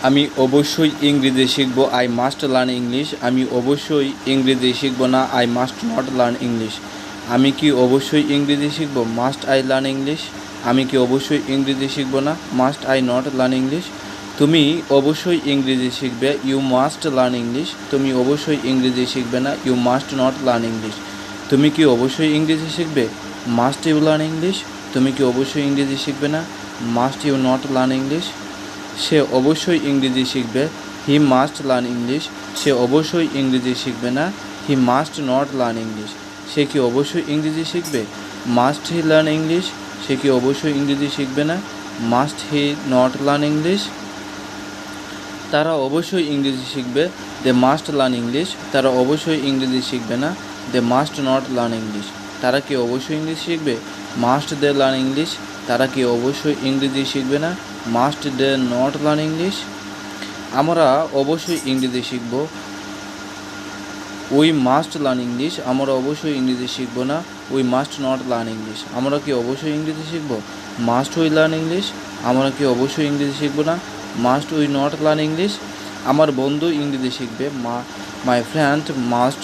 আমি অবশ্যই ইংরেজি শিখব আই মাস্ট লার্ন ইংলিশ আমি অবশ্যই ইংরেজি শিখব না I must not learn English আমি কি অবশ্যই ইংরেজি শিখব মাস্ট আই লার্ন ইংলিশ আমি কি অবশ্যই ইংরেজি শিখব না must I not learn English তুমি অবশ্যই ইংরেজি শিখবে ইউ মাস্ট লার্ন ইংলিশ তুমি অবশ্যই ইংরেজি শিখবে না you must not learn English তুমি কি অবশ্যই ইংরেজি শিখবে মাস্ট ইউ লার্ন ইংলিশ তুমি কি অবশ্যই ইংরেজি শিখবে না must you not learn English সে অবশ্যই ইংরেজি শিখবে। হি মাস্ট লার্ন ইংলিশ সে অবশ্যই ইংরেজি শিখবে না। He must not learn English সে কি অবশ্যই ইংরেজি শিখবে? মাস্ট হি লার্ন ইংলিশ সে কি অবশ্যই ইংরেজি শিখবে না? Must he not learn English তারা অবশ্যই ইংরেজি শিখবে। দে মাস্ট লার্ন ইংলিশ তারা অবশ্যই ইংরেজি শিখবে না। They must not learn English তারা কি অবশ্যই ইংলিশ শিখবে? মাস্ট দে লার্ন ইংলিশ তারা কি অবশ্যই ইংরেজি শিখবে না? Must they not learn English আমরা অবশ্যই ইংরেজি শিখব। উই মাস্ট লার্ন ইংলিশ আমরা অবশ্যই ইংরেজি শিখব না। We must not learn English আমরা কি অবশ্যই ইংরেজি শিখব? মাস্ট উই লার্ন ইংলিশ আমরা কি অবশ্যই ইংরেজি শিখব না? Must we not learn English আমার বন্ধু ইংরেজি শিখবে। মা my friend must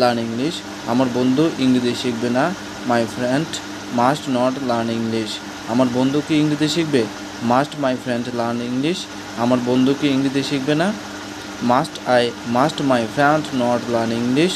learn English আমার বন্ধু ইংরেজি শিখবে না। My friend must not learn English আমার বন্ধু কি ইংরেজি শিখবে? Must my friend learn English আমার বন্ধুকে ইংরেজি শিখবে না। Must I must my friend not learn English